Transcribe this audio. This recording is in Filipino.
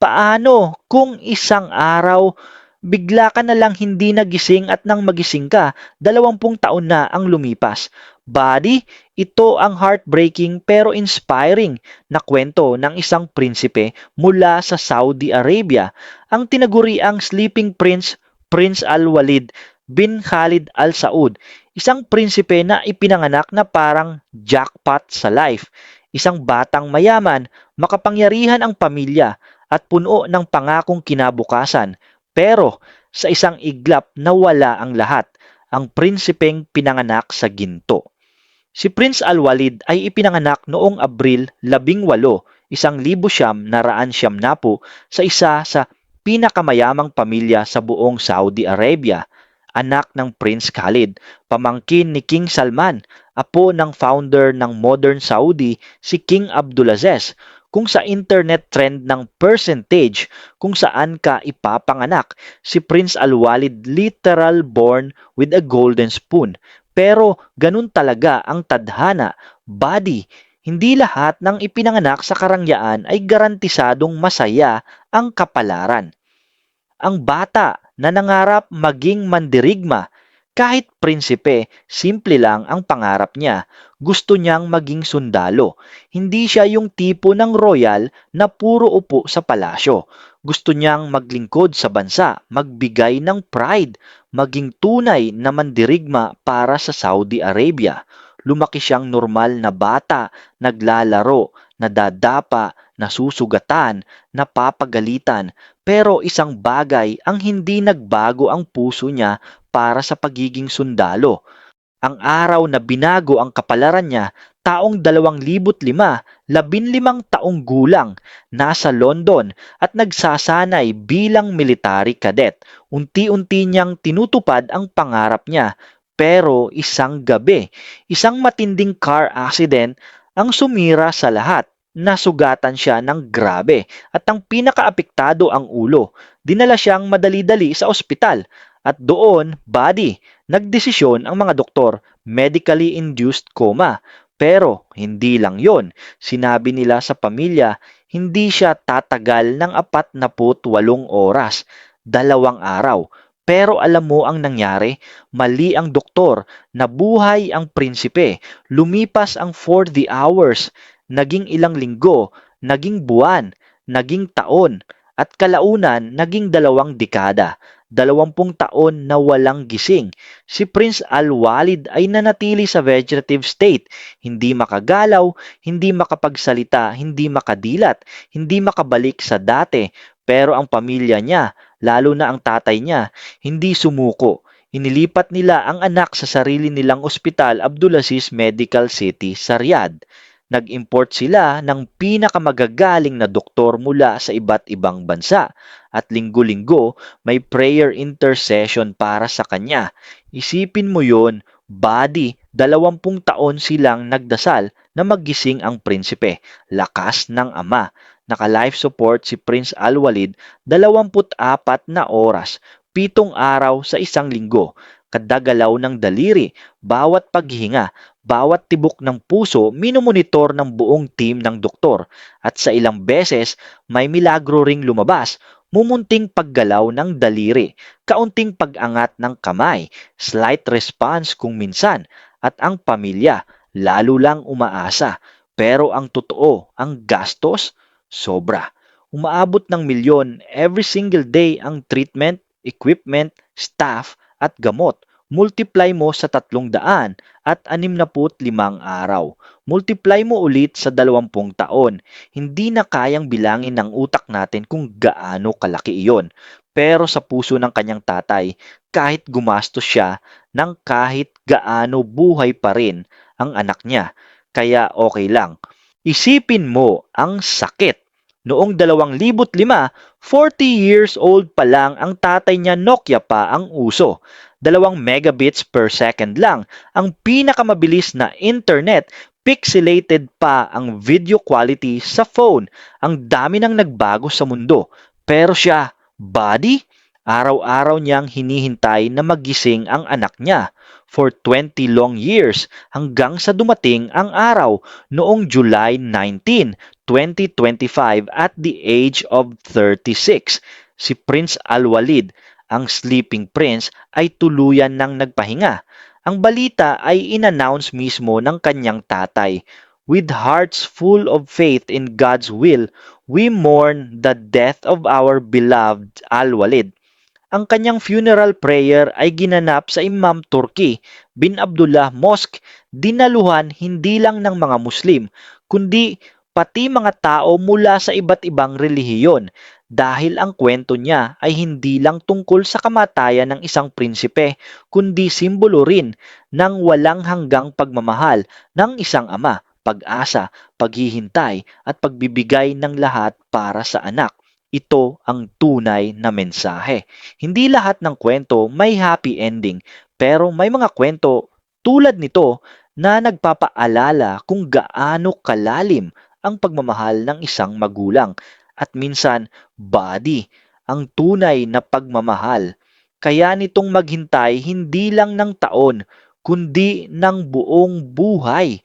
Paano kung isang araw bigla ka na lang hindi nagising at nang magising ka, dalawampung taon na ang lumipas? Buddy, ito ang heartbreaking pero inspiring na kwento ng isang prinsipe mula sa Saudi Arabia, ang tinaguriang sleeping prince, Prince Al-Walid bin Khalid Al Saud, isang prinsipe na ipinanganak na parang jackpot sa life. Isang batang mayaman, makapangyarihan ang pamilya at puno ng pangakong kinabukasan. Pero sa isang iglap nawala ang lahat, ang prinsipeng pinanganak sa ginto. Si Prince Al-Walid ay ipinanganak noong Abril 18, isang libo siyam na raan siyam na po sa isa sa pinakamayamang pamilya sa buong Saudi Arabia anak ng Prince Khalid, pamangkin ni King Salman, apo ng founder ng modern Saudi, si King Abdulaziz, kung sa internet trend ng percentage kung saan ka ipapanganak, si Prince Al-Walid literal born with a golden spoon. Pero ganun talaga ang tadhana, body, hindi lahat ng ipinanganak sa karangyaan ay garantisadong masaya ang kapalaran. Ang bata na nangarap maging mandirigma. Kahit prinsipe, simple lang ang pangarap niya. Gusto niyang maging sundalo. Hindi siya yung tipo ng royal na puro upo sa palasyo. Gusto niyang maglingkod sa bansa, magbigay ng pride, maging tunay na mandirigma para sa Saudi Arabia. Lumaki siyang normal na bata, naglalaro, nadadapa, nasusugatan, napapagalitan, pero isang bagay ang hindi nagbago ang puso niya para sa pagiging sundalo. Ang araw na binago ang kapalaran niya, taong 2005, 15 taong gulang, nasa London at nagsasanay bilang military cadet. Unti-unti niyang tinutupad ang pangarap niya. Pero isang gabi, isang matinding car accident ang sumira sa lahat nasugatan siya ng grabe at ang pinakaapektado ang ulo. Dinala siyang madali-dali sa ospital at doon, body, nagdesisyon ang mga doktor, medically induced coma. Pero hindi lang yon. Sinabi nila sa pamilya, hindi siya tatagal ng apat na walong oras, dalawang araw. Pero alam mo ang nangyari, mali ang doktor, nabuhay ang prinsipe, lumipas ang 40 hours, naging ilang linggo, naging buwan, naging taon, at kalaunan naging dalawang dekada, dalawampung taon na walang gising. Si Prince Al-Walid ay nanatili sa vegetative state, hindi makagalaw, hindi makapagsalita, hindi makadilat, hindi makabalik sa dati, pero ang pamilya niya, lalo na ang tatay niya, hindi sumuko. Inilipat nila ang anak sa sarili nilang ospital Abdulaziz Medical City sa Riyadh. Nag-import sila ng pinakamagagaling na doktor mula sa iba't ibang bansa at linggo-linggo may prayer intercession para sa kanya. Isipin mo yon, body, dalawampung taon silang nagdasal na maggising ang prinsipe, lakas ng ama. Naka-life support si Prince Al-Walid 24 na oras, pitong araw sa isang linggo kadagalaw ng daliri, bawat paghinga, bawat tibok ng puso minomonitor ng buong team ng doktor at sa ilang beses may milagro ring lumabas, mumunting paggalaw ng daliri, kaunting pag-angat ng kamay, slight response kung minsan, at ang pamilya lalo lang umaasa. Pero ang totoo, ang gastos, sobra. Umaabot ng milyon every single day ang treatment, equipment, staff at gamot. Multiply mo sa tatlong daan at anim na limang araw. Multiply mo ulit sa dalawampung taon. Hindi na kayang bilangin ng utak natin kung gaano kalaki iyon. Pero sa puso ng kanyang tatay, kahit gumastos siya ng kahit gaano buhay pa rin ang anak niya. Kaya okay lang. Isipin mo ang sakit Noong 2005, 40 years old pa lang ang tatay niya Nokia pa ang uso. Dalawang megabits per second lang ang pinakamabilis na internet pixelated pa ang video quality sa phone. Ang dami nang nagbago sa mundo. Pero siya, body, Araw-araw niyang hinihintay na magising ang anak niya for 20 long years hanggang sa dumating ang araw noong July 19, 2025 at the age of 36. Si Prince Al-Walid, ang sleeping prince, ay tuluyan ng nagpahinga. Ang balita ay inannounce mismo ng kanyang tatay. With hearts full of faith in God's will, we mourn the death of our beloved Al-Walid. Ang kanyang funeral prayer ay ginanap sa Imam Turki bin Abdullah Mosque, dinaluhan hindi lang ng mga Muslim, kundi pati mga tao mula sa iba't ibang relihiyon dahil ang kwento niya ay hindi lang tungkol sa kamatayan ng isang prinsipe, kundi simbolo rin ng walang hanggang pagmamahal ng isang ama, pag-asa, paghihintay at pagbibigay ng lahat para sa anak. Ito ang tunay na mensahe. Hindi lahat ng kwento may happy ending, pero may mga kwento tulad nito na nagpapaalala kung gaano kalalim ang pagmamahal ng isang magulang at minsan body ang tunay na pagmamahal. Kaya nitong maghintay hindi lang ng taon, kundi ng buong buhay.